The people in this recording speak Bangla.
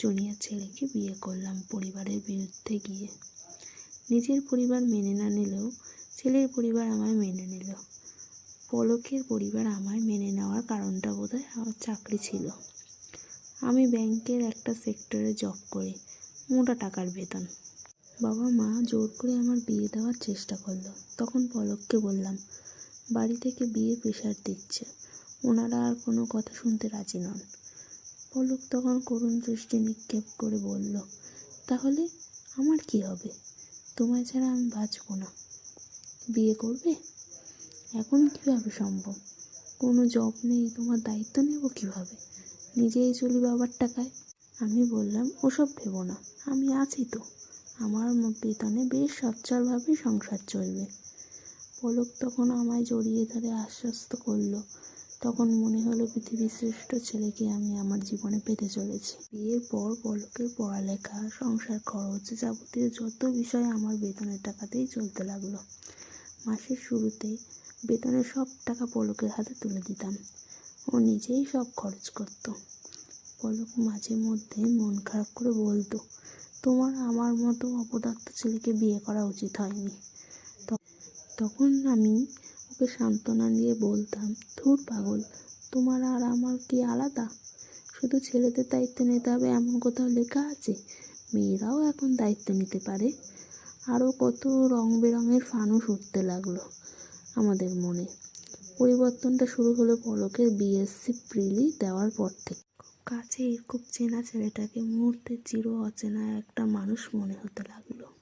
জুনিয়র ছেলেকে বিয়ে করলাম পরিবারের বিরুদ্ধে গিয়ে। নিজের পরিবার মেনে না নিলেও ছেলের পরিবার আমায় মেনে নিল। পলকের পরিবার আমায় মেনে নেওয়ার কারণটা বোধহয় আমার চাকরি ছিল। আমি ব্যাংকের একটা সেক্টরে জব করি, মোটা টাকার বেতন। বাবা মা জোর করে আমার বিয়ে দেওয়ার চেষ্টা করল। তখন পলককে বললাম, বাড়ি থেকে বিয়ে প্রেশার দিচ্ছে। ওনারা আর কোনো কথা শুনতে রাজি নন। পলক তখন করুণ দৃষ্টি নিক্ষেপ করে বলল, তাহলে আমার কি হবে? তোমায় ছাড়া আমি বাঁচবো না। বিয়ে করবে? এখন কীভাবে সম্ভব? কোনো জব নেই, তোমার দায়িত্ব নেব কীভাবে? নিজেই চলি বাবার টাকায়? আমি বললাম, ওসব ভেবো না, আমি আছি তো। আমার বেতনে বেশ সচ্ছলভাবে সংসার চলবে। পলক তখন আমায় জড়িয়ে ধরে আশ্বস্ত করল তখন মনে হলো পৃথিবীর শ্রেষ্ঠ ছেলেকে আমি আমার জীবনে পেতে চলেছি। বিয়ের পর পলকের পড়ালেখা, সংসার খরচ যাবতীয় যত বিষয় আমার বেতনের টাকাতেই চলতে লাগল। মাসের শুরুতে বেতনের সব টাকা পলকের হাতে তুলে দিতাম। ও নিজেই সব খরচ করত। পলক মাঝে মধ্যে মন খারাপ করে বলতো, তোমার আমার মতো অপদার্থ ছেলেকে বিয়ে করা উচিত হয়নি। তখন আমি ওকে সান্ত্বনা দিয়ে বলতাম, ধুর পাগল, তোমার আর আমার কি আলাদা? শুধু ছেলেদের দায়িত্ব নিতে হবে, এমন কোথাও লেখা আছে? মেয়েরাও এখন দায়িত্ব নিতে পারে? আরও কত রং বেরঙের ফানুস উঠতে লাগল আমাদের মনে। পরিবর্তনটা শুরু হলো পলকের বিএসসি প্রিলি দেওয়ার পর থেকে। কাছের খুব চেনা ছেলেটাকে মুহূর্তে চির অচেনা একটা মানুষ মনে হতে লাগল।